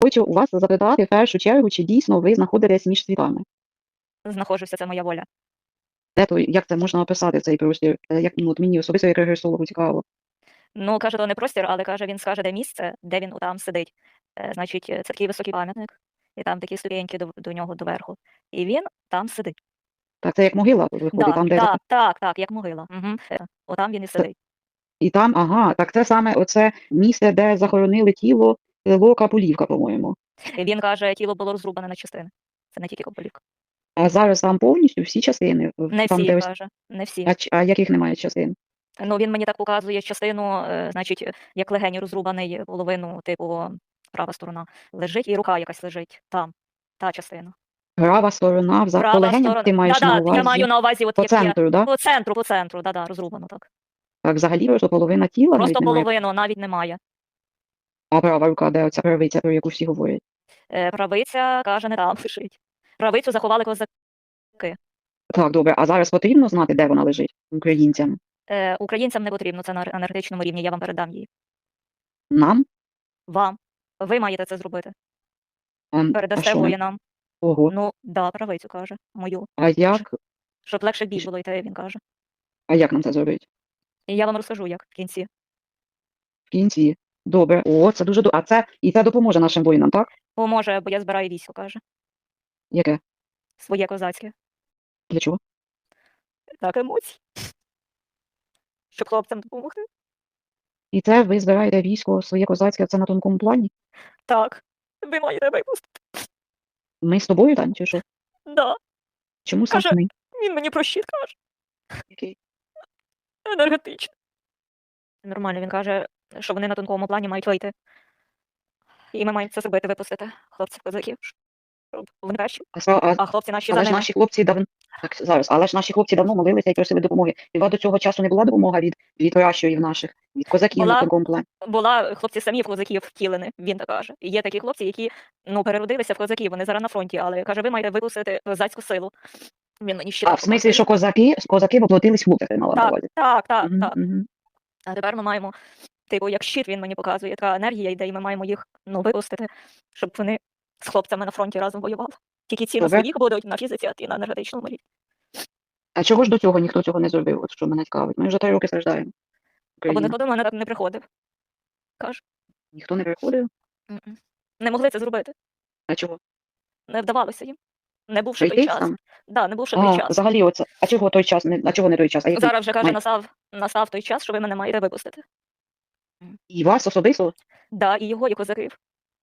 Хочу у вас запитати в першу чергу, чи дійсно ви знаходитесь між світами? Знаходжуся, це моя воля. Де то, як це можна описати цей простір? Е, Як ну, от мені особисто як регресологу цікаво. Ну, каже, то не простір, але каже, він скаже, де місце, де він там сидить. Е, значить, е, це такий високий пам'ятник, і там такі ступеньки до, до нього доверху. І він там сидить. Так, це як могила виходить, Да, там, де так, так, так, як могила. Угу. Отам він і сидить. і там, ага, так це саме оце місце, де захоронили тіло село Капулівка, по-моєму. Він каже, тіло було розрубане на частини. Це не тільки Кополівка. А зараз там повністю всі частини. в- Не там, всі, де ось, каже, не всі. а, ч- а яких немає частин? Ну, він мені так показує частину, е, значить, е, як легені розрубаний половину, типу, права сторона лежить, і рука якась лежить там, та частина. Права сторона, вза... по Права легеням сторона. ти маєш да, на да, увазі я маю на увазі, от по як є. центру, да? По центру, по центру, да, да, розрубано так. Так, взагалі просто половина тіла Просто навіть немає, половину навіть немає. А права рука, де оця правиця, про яку всі говорять. Е, правиця каже, не там лежить. Правицю заховали козаки. Так, добре, а зараз потрібно знати, де вона лежить українцям? Е, українцям не потрібно, це на енергетичному рівні, я вам передам її. Нам? Вам. Ви маєте це зробити. А, а Передасте що? воїнам. Ого. Ну, да, правицю каже, мою. А як, Щоб легше бій було йти, він каже. а як нам це зробити? І я вам розкажу, як в кінці. В кінці. Добре. О, це дуже добре. А це і це допоможе нашим воїнам, так? Поможе, бо я збираю військо, каже. Яке? Своє козацьке. Для чого? Так, емоції. Щоб хлопцям допомогти. І це ви збираєте військо своє козацьке, це на тонкому плані? Так. Ви маєте випустити. Ми з тобою там, чи що? Да. Чому саме Каже- ми? Він мені про щит каже. Який? Енергетично. Нормально, він каже, що вони на тонкому плані мають вийти. І ми маємо це зробити, випустити хлопців козаків. Щоб вони перші, А, а, а хлопці наші за але ж наші хлопці давно. Так, зараз, але ж наші хлопці давно молилися і просили допомоги. Хіба до цього часу не була допомога від, від пращурів наших, від козаків Була. на тонкому плані? Була хлопці самі в козаків втілені, він так каже. І є такі хлопці, які ну переродилися в козаків, вони зараз на фронті, але каже, ви маєте випустити козацьку силу. Він мені ще А, в смислі, що козаки, козаки воплотились в ти мала на так, увазі. так, так, Мгм, так. А тепер ми маємо, типу, як щит він мені показує, така енергія йде, і ми маємо їх ну, випустити, щоб вони з хлопцями на фронті разом воювали. Тільки ці на своїх будуть на фізиці, а ті на енергетичному рівні. А чого ж до цього ніхто цього не зробив? От що мене цікавить. Ми вже три роки страждаємо. Або ніхто до мене так не приходив. Ніхто не приходив. М-м. Не могли це зробити. А чого? Не вдавалося їм. Не був ще той час. там? Да, не був ще А, той час. взагалі, оце. А чого той час? А чого не той час? А який? Зараз вже каже, май- настав, настав той час, що ви мене маєте випустити. І вас особисто? Да, і його, і козаків.